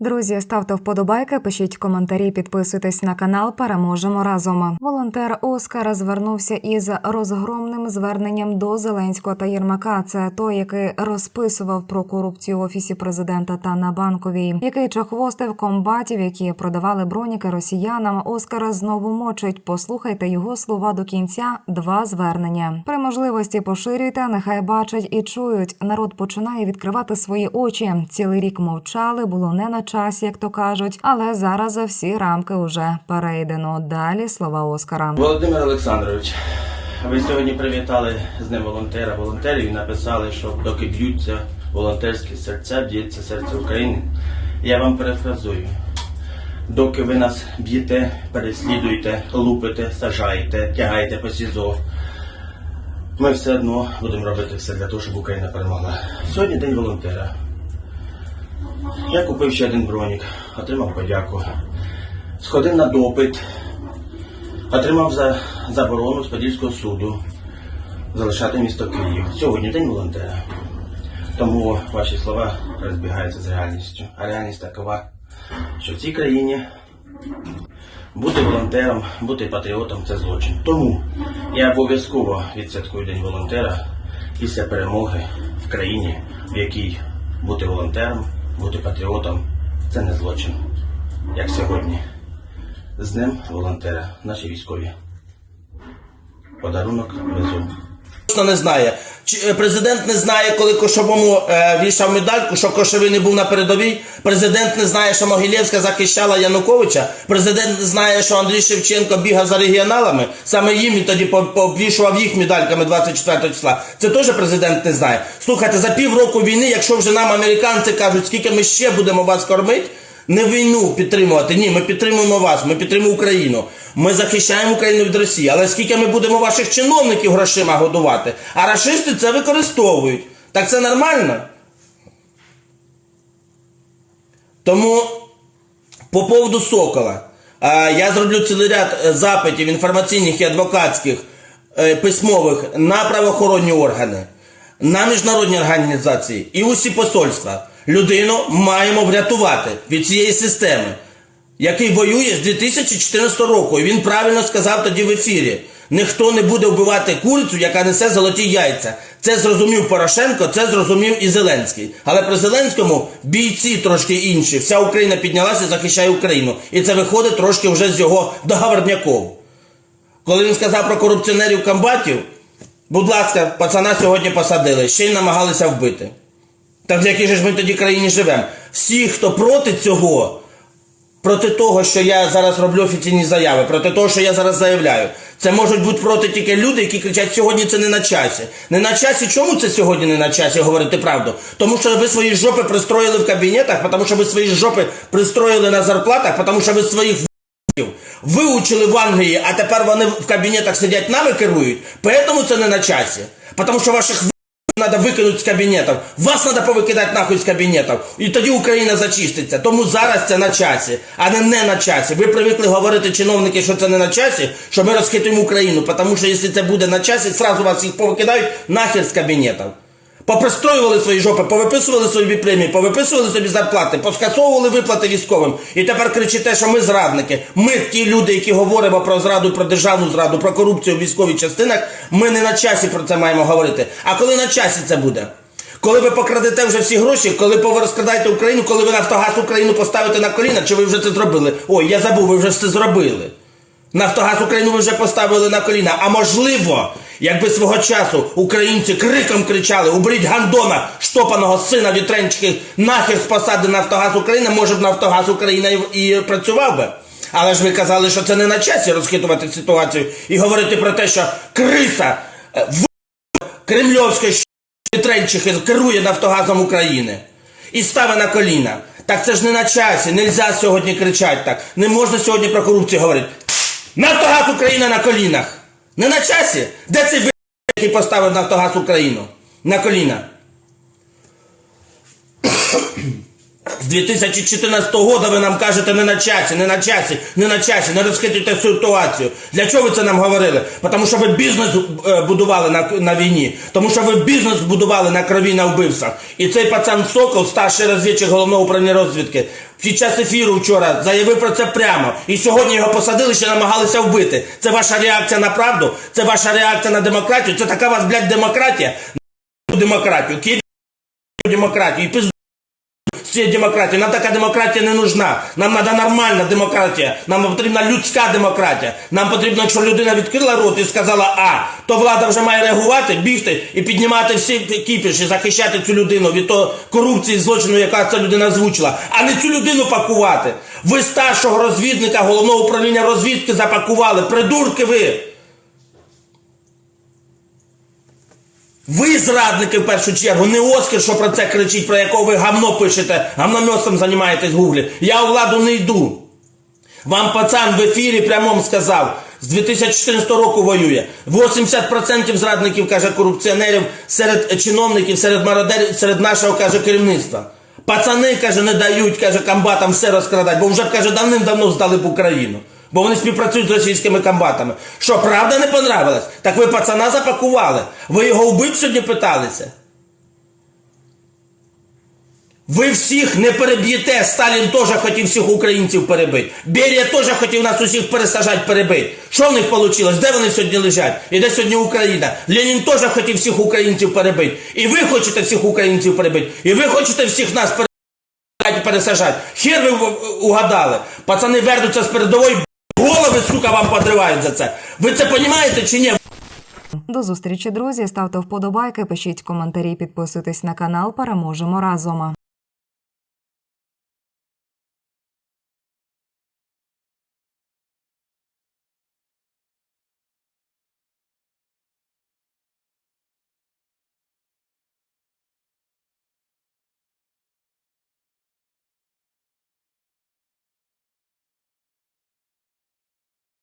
Друзі, ставте вподобайки, пишіть коментарі, підписуйтесь на канал. Переможемо разом. Волонтер Оскар звернувся із розгромним зверненням до Зеленського та Єрмака. Це той, який розписував про корупцію в офісі президента та на банковій, який чохвостив комбатів, які продавали броніки росіянам. Оскара знову мочить. Послухайте його слова до кінця. Два звернення. При можливості поширюйте, нехай бачать і чують. Народ починає відкривати свої очі. Цілий рік мовчали, було не на часі, як то кажуть, але зараз за всі рамки вже перейдено. Далі слова Оскара. Володимир Олександрович, ви сьогодні привітали з Днем волонтера волонтерів і написали, що доки б'ються волонтерські серця, б'ється серце України. Я вам перефразую. Доки ви нас б'єте, переслідуєте, лупите, сажаєте, тягаєте по СІЗО, ми все одно будемо робити все для того, щоб Україна перемогла. Сьогодні день волонтера. Я купив ще один бронік, отримав подяку. Сходив на допит, Отримав за заборону з Подільського суду залишати місто Київ. Сьогодні день волонтера. Тому ваші слова розбігаються з реальністю. А реальність такова, що в цій країні бути волонтером, бути патріотом це злочин. Тому я обов'язково відсвяткую День волонтера після перемоги в країні, в якій бути волонтером, бути патріотом це не злочин. Як сьогодні. З ним волонтери, наші військові. Подарунок везу. Хто не знає. Е, Президент не знає, коли Кошовому е, вішав медальку, що Кошовий не був на передовій. Президент не знає, що Могилєвська захищала Януковича. Президент не знає, що Андрій Шевченко бігав за регіоналами. Саме їм він тоді по- пообвішував їх медальками 24 числа. Це теж президент не знає. Слухайте, за півроку війни, якщо вже нам американці кажуть, скільки ми ще будемо вас кормити. Не війну підтримувати. Ні, ми підтримуємо вас, ми підтримуємо Україну. Ми захищаємо Україну від Росії. Але скільки ми будемо ваших чиновників грошима годувати? А рашисти це використовують. Так це нормально? Тому по поводу Сокола. Я зроблю цілий ряд е, запитів інформаційних і адвокатських е, письмових на правоохоронні органи, на міжнародні організації і усі посольства. Людину маємо врятувати від цієї системи, який воює з 2014 року. І він правильно сказав тоді в ефірі. Ніхто не буде вбивати курицю, яка несе золоті яйця. Це зрозумів Порошенко, це зрозумів і Зеленський. Але при Зеленському бійці трошки інші. Вся Україна піднялася і захищає Україну. І це виходить трошки вже з його договорняков. Коли він сказав про корупціонерів комбатів, будь ласка, пацана сьогодні посадили, ще й намагалися вбити. Так в якій же ж ми тоді країні живемо? Всі, хто проти цього, проти того, що я зараз роблю офіційні заяви, проти того, що я зараз заявляю, це можуть бути проти тільки люди, які кричать, сьогодні це не на часі. Не на часі, чому це сьогодні не на часі говорити правду? Тому що ви свої жопи пристроїли в кабінетах, тому що ви свої жопи пристроїли на зарплатах, тому що ви своїх виучили в Англії, а тепер вони в кабінетах сидять нами керують. Поэтому це не на часі. Тому що ваших Надо викинути з кабінетів. Вас треба повикидати нахуй з кабінетів. І тоді Україна зачиститься. Тому зараз це на часі, а не не на часі. Ви привикли говорити чиновники, що це не на часі, що ми розхитуємо Україну. Тому що якщо це буде на часі, сразу вас їх повикидають нахер з кабінетів. Попристроювали свої жопи, повиписували собі премії, повиписували собі зарплати, поскасовували виплати військовим. І тепер кричите, що ми зрадники. Ми ті люди, які говоримо про зраду, про державну зраду, про корупцію в військових частинах. Ми не на часі про це маємо говорити. А коли на часі це буде? Коли ви покрадете вже всі гроші, коли розкрадаєте Україну, коли ви Нафтогаз Україну поставите на коліна, чи ви вже це зробили? Ой, я забув, ви вже це зробили. Нафтогаз Україну ви вже поставили на коліна. А можливо, якби свого часу українці криком кричали, уберіть гандона, штопаного сина вітренчиків, нахер з посади Нафтогаз Україна, може б Нафтогаз Україна і, працював би. Але ж ви казали, що це не на часі розхитувати ситуацію і говорити про те, що криса е, в кремльовської вітренчихи керує Нафтогазом України і ставить на коліна. Так це ж не на часі, нельзя сьогодні кричати так. Не можна сьогодні про корупцію говорити. Нафтогаз Україна на колінах. Не на часі? Де цей ви, який поставив Нафтогаз Україну? На коліна. З 2014 года ви нам кажете не на часі, не на часі, не на часі, не розхитуйте ситуацію. Для чого ви це нам говорили? Тому що ви бізнес е, будували на, на війні, тому що ви бізнес будували на крові на вбивствах. І цей пацан Сокол, старший розвідчик головного управління розвідки, під час ефіру вчора заявив про це прямо. І сьогодні його посадили, ще намагалися вбити. Це ваша реакція на правду? Це ваша реакція на демократію? Це така вас, блядь, демократія? Демократію, кидай демократію і пизду цієї демократії. Нам така демократія не нужна. Нам треба нормальна демократія. Нам потрібна людська демократія. Нам потрібно, якщо людина відкрила рот і сказала А, то влада вже має реагувати, бігти і піднімати всі кіпіш і захищати цю людину від того корупції, злочину, яка ця людина озвучила, а не цю людину пакувати. Ви старшого розвідника головного управління розвідки запакували. Придурки ви. Ви зрадники в першу чергу, не Оскар, що про це кричить, про якого ви гавно пишете, гавномьостом займаєтесь в гуглі. Я у владу не йду. Вам пацан в ефірі прямому сказав, з 2014 року воює. 80% зрадників, каже, корупціонерів серед чиновників, серед мародерів, серед нашого, каже, керівництва. Пацани, каже, не дають, каже, комбатам все розкрадати, бо вже, каже, давним-давно здали б Україну. Бо вони співпрацюють з російськими комбатами. Що, правда не понравилось? Так ви пацана запакували. Ви його вбити сьогодні питалися? Ви всіх не переб'єте. Сталін теж хотів всіх українців перебити. Берія теж хотів нас усіх пересажати, перебити. Що в них вийшло? Де вони сьогодні лежать? І де сьогодні Україна? Ленін теж хотів всіх українців перебити. І ви хочете всіх українців перебити. І ви хочете всіх нас перебити, пересажати. Хер ви угадали. Пацани вернуться з передової, голови, сука, вам подривають за це. Ви це розумієте чи ні? До зустрічі, друзі. Ставте вподобайки, пишіть коментарі, підписуйтесь на канал. Переможемо разом.